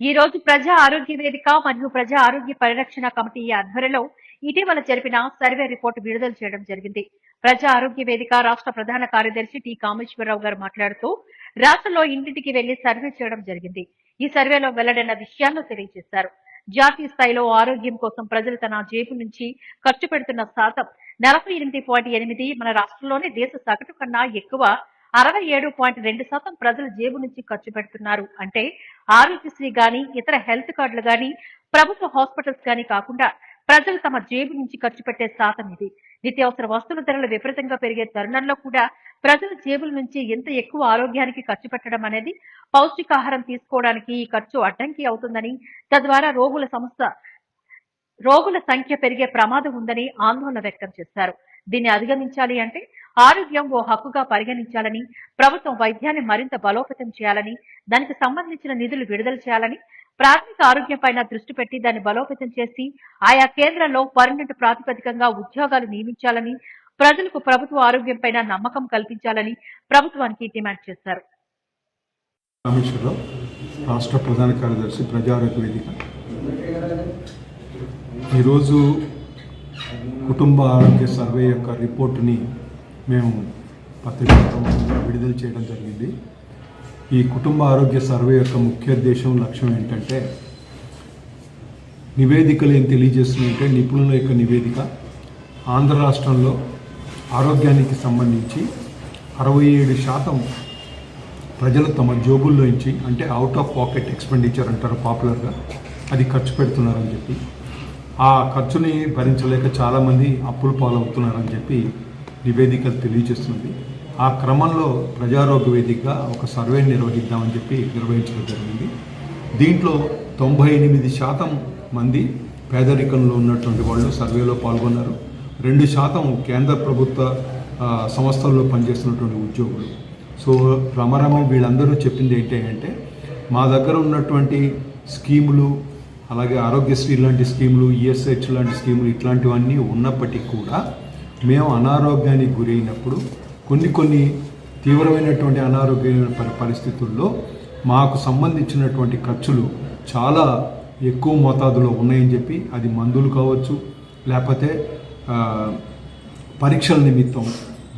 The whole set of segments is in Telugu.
ఈ రోజు ప్రజా ఆరోగ్య వేదిక మరియు ప్రజా ఆరోగ్య పరిరక్షణ కమిటీ ఆధ్వర్యంలో ఇటీవల జరిపిన సర్వే రిపోర్టు విడుదల చేయడం జరిగింది. ప్రజా ఆరోగ్య వేదిక రాష్ట్ర ప్రధాన కార్యదర్శి టి కామేశ్వరరావు గారు మాట్లాడుతూ రాష్ట్రంలో ఇంటింటికి వెళ్ళి సర్వే చేయడం జరిగింది. ఈ సర్వేలో వెల్లడైన విషయాలను తెలియజేశారు. జాతీయ స్థాయిలో ఆరోగ్యం కోసం ప్రజలు తన జేబు నుంచి ఖర్చు పెడుతున్న శాతం నలభై ఎనిమిది పాయింట్ ఎనిమిది మన రాష్ట్రంలోనే దేశ సగటు కన్నా ఎక్కువ అరవై ఏడు పాయింట్ రెండు శాతం ప్రజలు జేబు నుంచి ఖర్చు పెడుతున్నారు. అంటే ఆరోగ్యశ్రీ గాని ఇతర హెల్త్ కార్డులు గాని ప్రభుత్వ హాస్పిటల్స్ గాని కాకుండా ప్రజలు తమ జేబు నుంచి ఖర్చు పెట్టే శాతం ఇది. నిత్యావసర వస్తువుల ధరలు విపరీతంగా పెరిగే తరుణంలో కూడా ప్రజల జేబుల నుంచి ఎంత ఎక్కువ ఆరోగ్యానికి ఖర్చు పెట్టడం అనేది పౌష్టికాహారం తీసుకోవడానికి ఈ ఖర్చు అడ్డంకి అవుతుందని తద్వారా రోగుల సంస్థ రోగుల సంఖ్య పెరిగే ప్రమాదం ఉందని ఆందోళన వ్యక్తం చేశారు. దీన్ని అధిగమించాలి అంటే ఆరోగ్యం ఓ హక్కుగా పరిగణించాలని ప్రభుత్వం వైద్యాన్ని మరింత బలోపేతం చేయాలని దానికి సంబంధించిన నిధులు విడుదల చేయాలని ప్రాథమిక ఆరోగ్యం పైన దృష్టి పెట్టి దాన్ని బలోపేతం చేసి ఆయా కేంద్రాల్లో పర్మనెంట్ ప్రాతిపదికంగా ఉద్యోగాలు నియమించాలని ప్రజలకు ప్రభుత్వ ఆరోగ్యం పైన నమ్మకం కల్పించాలని ప్రభుత్వానికి డిమాండ్ చేశారు రాష్ట్ర ప్రధాన కార్యదర్శి ప్రజారోగ్య వేదిక. ఈరోజు కుటుంబ ఆరోగ్య సర్వే యొక్క రిపోర్టుని మేము పత్రికా విడుదల చేయడం జరిగింది. ఈ కుటుంబ ఆరోగ్య సర్వే యొక్క ముఖ్య ఉద్దేశం లక్ష్యం ఏంటంటే నివేదికలు ఏం తెలియజేస్తున్నాయంటే నిపుణుల యొక్క నివేదిక ఆంధ్ర రాష్ట్రంలో ఆరోగ్యానికి సంబంధించి అరవై ఏడు శాతం ప్రజలు తమ జోబుల్లోంచి అంటే అవుట్ ఆఫ్ పాకెట్ ఎక్స్పెండిచర్ అంటారు పాపులర్గా అది ఖర్చు పెడుతున్నారని చెప్పి ఆ ఖర్చుని భరించలేక చాలామంది అప్పులు పాలవుతున్నారని చెప్పి నివేదిక తెలియజేస్తుంది. ఆ క్రమంలో ప్రజారోగ్య వేదిక ఒక సర్వే నిర్వహిద్దామని చెప్పి నిర్వహించడం జరిగింది. దీంట్లో తొంభై ఎనిమిది శాతం మంది పేదరికంలో ఉన్నటువంటి వాళ్ళు సర్వేలో పాల్గొన్నారు. రెండు శాతం కేంద్ర ప్రభుత్వ సంస్థల్లో పనిచేస్తున్నటువంటి ఉద్యోగులు. సో రమరమ వీళ్ళందరూ చెప్పింది ఏంటి అంటే మా దగ్గర ఉన్నటువంటి స్కీములు అలాగే ఆరోగ్యశ్రీ లాంటి స్కీములు ఈఎస్హెచ్ లాంటి స్కీములు ఇట్లాంటివన్నీ ఉన్నప్పటికీ కూడా మేము అనారోగ్యానికి గురైనప్పుడు కొన్ని కొన్ని తీవ్రమైనటువంటి అనారోగ్యమైన పరి- పరిస్థితుల్లో మాకు సంబంధించినటువంటి ఖర్చులు చాలా ఎక్కువ మోతాదులో ఉన్నాయని చెప్పి అది మందులు కావచ్చు లేకపోతే పరీక్షల నిమిత్తం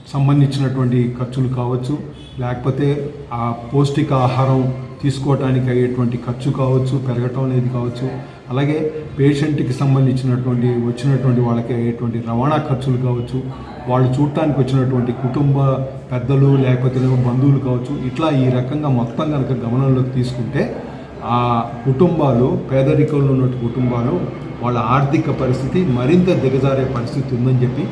సంబంధించినటువంటి ఖర్చులు కావచ్చు లేకపోతే ఆ పౌష్టిక ఆహారం తీసుకోవటానికి అయ్యేటువంటి ఖర్చు కావచ్చు పెరగటం అనేది కావచ్చు అలాగే పేషెంట్కి సంబంధించినటువంటి వచ్చినటువంటి వాళ్ళకి అయ్యేటువంటి రవాణా ఖర్చులు కావచ్చు వాళ్ళు చూడటానికి వచ్చినటువంటి కుటుంబ పెద్దలు లేకపోతే బంధువులు కావచ్చు ఇట్లా ఈ రకంగా మొత్తం కనుక గమనంలోకి తీసుకుంటే ఆ కుటుంబాలు పేదరికంలో ఉన్న కుటుంబాలు వాళ్ళ ఆర్థిక పరిస్థితి మరింత దిగజారే పరిస్థితి ఉందని చెప్పి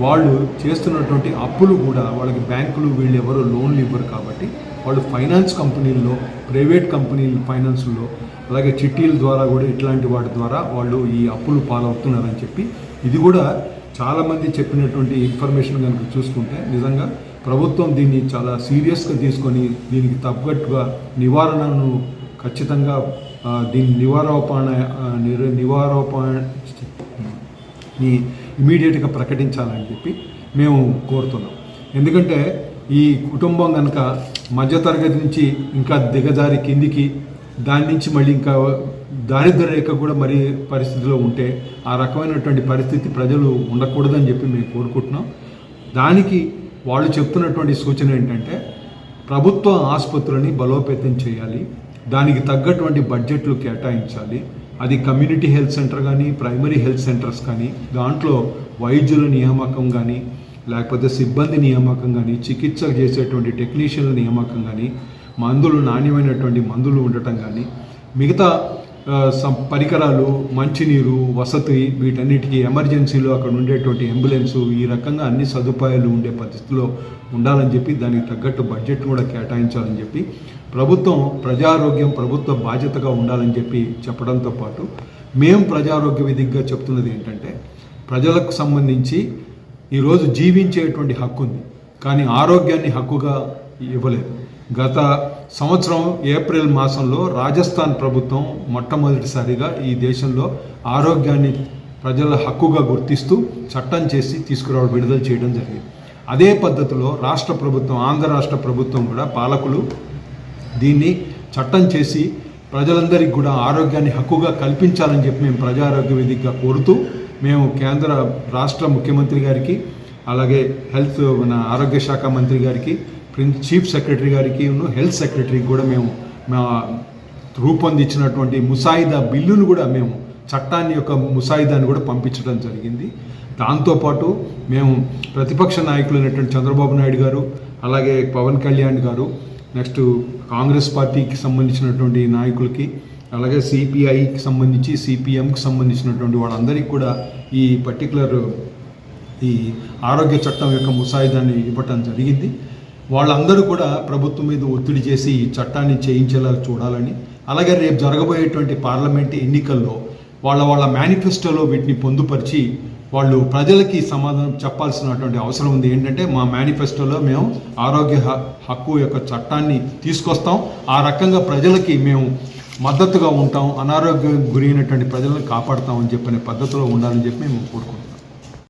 వాళ్ళు చేస్తున్నటువంటి అప్పులు కూడా వాళ్ళకి బ్యాంకులు వీళ్ళు ఎవరు లోన్లు ఇవ్వరు కాబట్టి వాళ్ళు ఫైనాన్స్ కంపెనీల్లో ప్రైవేట్ కంపెనీల ఫైనాన్స్లో అలాగే చిట్టీల ద్వారా కూడా ఇట్లాంటి వాటి ద్వారా వాళ్ళు ఈ అప్పులు పాలవుతున్నారని చెప్పి ఇది కూడా చాలామంది చెప్పినటువంటి ఇన్ఫర్మేషన్ కనుక చూసుకుంటే నిజంగా ప్రభుత్వం దీన్ని చాలా సీరియస్గా తీసుకొని దీనికి తగ్గట్టుగా నివారణను ఖచ్చితంగా దీని నివారోపాణ ఆ, ఇమీడియట్గా ప్రకటించాలని చెప్పి మేము కోరుతున్నాం. ఎందుకంటే ఈ కుటుంబం కనుక మధ్యతరగతి నుంచి ఇంకా దిగజారి కిందికి దాని నుంచి మళ్ళీ ఇంకా దారిద్ర రేఖ కూడా మరి పరిస్థితిలో ఉంటే ఆ రకమైనటువంటి పరిస్థితి ప్రజలు ఉండకూడదని చెప్పి మేము కోరుకుంటున్నాం. దానికి వాళ్ళు చెప్తున్నటువంటి సూచన ఏంటంటే ప్రభుత్వ ఆసుపత్రులని బలోపేతం చేయాలి దానికి తగ్గటువంటి బడ్జెట్లు కేటాయించాలి అది కమ్యూనిటీ హెల్త్ సెంటర్ కానీ ప్రైమరీ హెల్త్ సెంటర్స్ కానీ దాంట్లో వైద్యుల నియామకం కానీ లేకపోతే సిబ్బంది నియామకం కానీ చికిత్స చేసేటువంటి టెక్నీషియన్ల నియామకం కానీ మందులు నాణ్యమైనటువంటి మందులు ఉండటం కానీ మిగతా సం- పరికరాలు మంచినీరు వసతి వీటన్నిటికీ ఎమర్జెన్సీలో అక్కడ ఉండేటువంటి అంబులెన్సు ఈ రకంగా అన్ని సదుపాయాలు ఉండే పరిస్థితిలో ఉండాలని చెప్పి దానికి తగ్గట్టు బడ్జెట్ కూడా కేటాయించాలని చెప్పి ప్రభుత్వం ప్రజారోగ్యం ప్రభుత్వ బాధ్యతగా ఉండాలని చెప్పి చెప్పడంతో పాటు మేము ప్రజారోగ్య విధిగా చెప్తున్నది ఏంటంటే ప్రజలకు సంబంధించి ఈరోజు జీవించేటువంటి హక్కు ఉంది కానీ ఆరోగ్యాన్ని హక్కుగా ఇవ్వలేదు. గత సంవత్సరం ఏప్రిల్ మాసంలో రాజస్థాన్ ప్రభుత్వం మొట్టమొదటిసారిగా ఈ దేశంలో ఆరోగ్యాన్ని ప్రజల హక్కుగా గుర్తిస్తూ చట్టం చేసి తీసుకురావడం విడుదల చేయడం జరిగింది. అదే పద్ధతిలో రాష్ట్ర ప్రభుత్వం ఆంధ్ర రాష్ట్ర ప్రభుత్వం కూడా పాలకులు దీన్ని చట్టం చేసి ప్రజలందరికీ కూడా ఆరోగ్యాన్ని హక్కుగా కల్పించాలని చెప్పి మేము ప్రజారోగ్య వేదికగా కోరుతూ మేము కేంద్ర రాష్ట్ర ముఖ్యమంత్రి గారికి అలాగే హెల్త్ మన ఆరోగ్య శాఖ మంత్రి గారికి ప్రిన్ చీఫ్ సెక్రటరీ గారికి హెల్త్ సెక్రటరీకి కూడా మేము మా రూపొందించినటువంటి ముసాయిదా బిల్లును కూడా మేము చట్టాన్ని యొక్క ముసాయిదాన్ని కూడా పంపించడం జరిగింది. దాంతోపాటు మేము ప్రతిపక్ష నాయకులైనటువంటి చంద్రబాబు నాయుడు గారు అలాగే పవన్ కళ్యాణ్ గారు నెక్స్ట్ కాంగ్రెస్ పార్టీకి సంబంధించినటువంటి నాయకులకి అలాగే సిపిఐకి సంబంధించి సిపిఎంకి సంబంధించినటువంటి వాళ్ళందరికీ కూడా ఈ పర్టికులర్ ఈ ఆరోగ్య చట్టం యొక్క ముసాయిదాన్ని ఇవ్వటం జరిగింది. వాళ్ళందరూ కూడా ప్రభుత్వం మీద ఒత్తిడి చేసి ఈ చట్టాన్ని చేయించేలా చూడాలని అలాగే రేపు జరగబోయేటువంటి పార్లమెంట్ ఎన్నికల్లో వాళ్ళ వాళ్ళ మేనిఫెస్టోలో వీటిని పొందుపరిచి వాళ్ళు ప్రజలకి సమాధానం చెప్పాల్సినటువంటి అవసరం ఉంది. ఏంటంటే మా మేనిఫెస్టోలో మేము ఆరోగ్య హక్కు యొక్క చట్టాన్ని తీసుకొస్తాం. ఆ రకంగా ప్రజలకి మేము మద్దతుగా ఉంటాం. అనారోగ్యం గురైనటువంటి ప్రజలను కాపాడుతామని చెప్పిన పద్ధతిలో ఉండాలని చెప్పి మేము కోరుకుంటాం